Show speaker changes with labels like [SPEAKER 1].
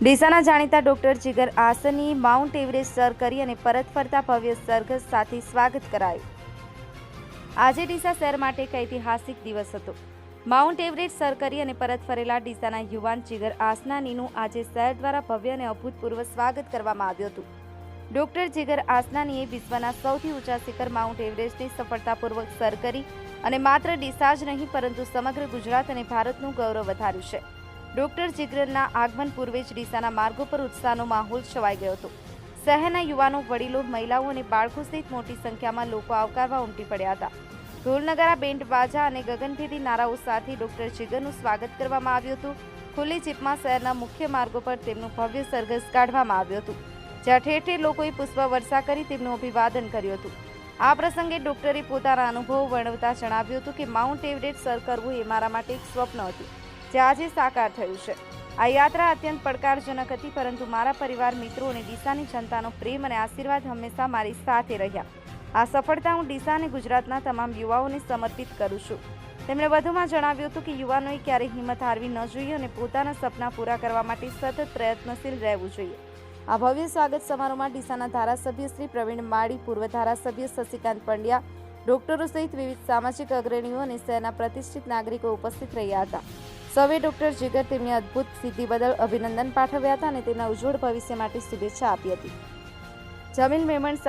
[SPEAKER 1] ડીસાના જાણીતા doctor Jigar Asani Mount Everest sir કરી અને પરત ફરતા ભવ્ય સરઘસ સાથે સ્વાગત કરાયું. આજે ડીસા શહેર માટે એક ઐતિહાસિક દિવસ હતો. માઉન્ટ એવરેસ્ટ સર કરી અને પરત ફરેલા ડીસાના યુવાન જીગર આસનાનીનું આજે શહેર દ્વારા ભવ્ય અને અભૂતપૂર્વ સ્વાગત કરવામાં આવ્યું હતું. ડોક્ટર જીગર આસનાનીએ વિશ્વના સૌથી ઊંચા શિખર માઉન્ટ એવરેસ્ટની સફળતાપૂર્વક સર કરી અને માત્ર ડીસા જ નહીં, પરંતુ સમગ્ર ગુજરાત અને ભારતનું ગૌરવ વધાર્યું છે. ડોક્ટર જીગરના આગમન પૂર્વે જ ડીસાના માર્ગો પર ઉત્સાહનો માહોલ છવાઈ ગયો હતો. શહેરના યુવાનો, વડીલો, મહિલાઓ અને બાળકો સહિત મોટી સંખ્યામાં લોકો આવકારવા ઉમટી પડ્યા હતા. ઢોલનગારા, બેન્ડ બાજા અને ગગનભેદી નારાઓ સાથે ડોક્ટર જીગરનું સ્વાગત કરવામાં આવ્યું હતું. ખુલ્લી જીપમાં શહેરના મુખ્ય માર્ગો પર તેમનું ભવ્ય સરઘસ કાઢવામાં આવ્યું હતું. જ્યાં ઠેર ઠેર લોકોએ પુષ્પવર્ષા કરી તેમનું અભિવાદન કર્યું હતું. આ પ્રસંગે ડોક્ટરે પોતાના અનુભવ વર્ણવતા જણાવ્યું હતું કે, માઉન્ટ એવરેસ્ટ સર કરવું એ મારા માટે એક સ્વપ્ન હતું. જે આજે સાકાર થયું છે. આ યાત્રા અત્યંત પડકારજનક હતી, પરંતુ મારા પરિવાર મિત્રો અને ડીસાની જનતાનો પ્રેમ અને આશીર્વાદ હંમેશા મારી સાથે રહ્યા. આ સફળતા હું ડીસા અને ગુજરાતના તમામ યુવાઓને સમર્પિત કરું છું. તેમણે વધુમાં જણાવ્યું હતું કે યુવાનોએ ક્યારેય હિંમત હારવી ન જોઈએ અને પોતાના સપના પૂરા કરવા માટે સતત પ્રયત્નશીલ રહેવું જોઈએ. આ ભવ્ય સ્વાગત સમારોહમાં ડીસાના ધારાસભ્ય શ્રી પ્રવીણ માળી, પૂર્વ ધારાસભ્ય શશિકાંત પંડ્યા, ડોક્ટરો સહિત વિવિધ સામાજિક અગ્રણીઓ અને શહેરના પ્રતિષ્ઠિત નાગરિકો ઉપસ્થિત રહ્યા હતા. સૌએ ડોક્ટર જીગર તેમની અદ્ભુત સિદ્ધિ બદલ અભિનંદન પાઠવ્યા હતા અને તેમના ઉજ્જવળ ભવિષ્ય માટે શુભેચ્છા આપી હતી. જમીલ મેમણ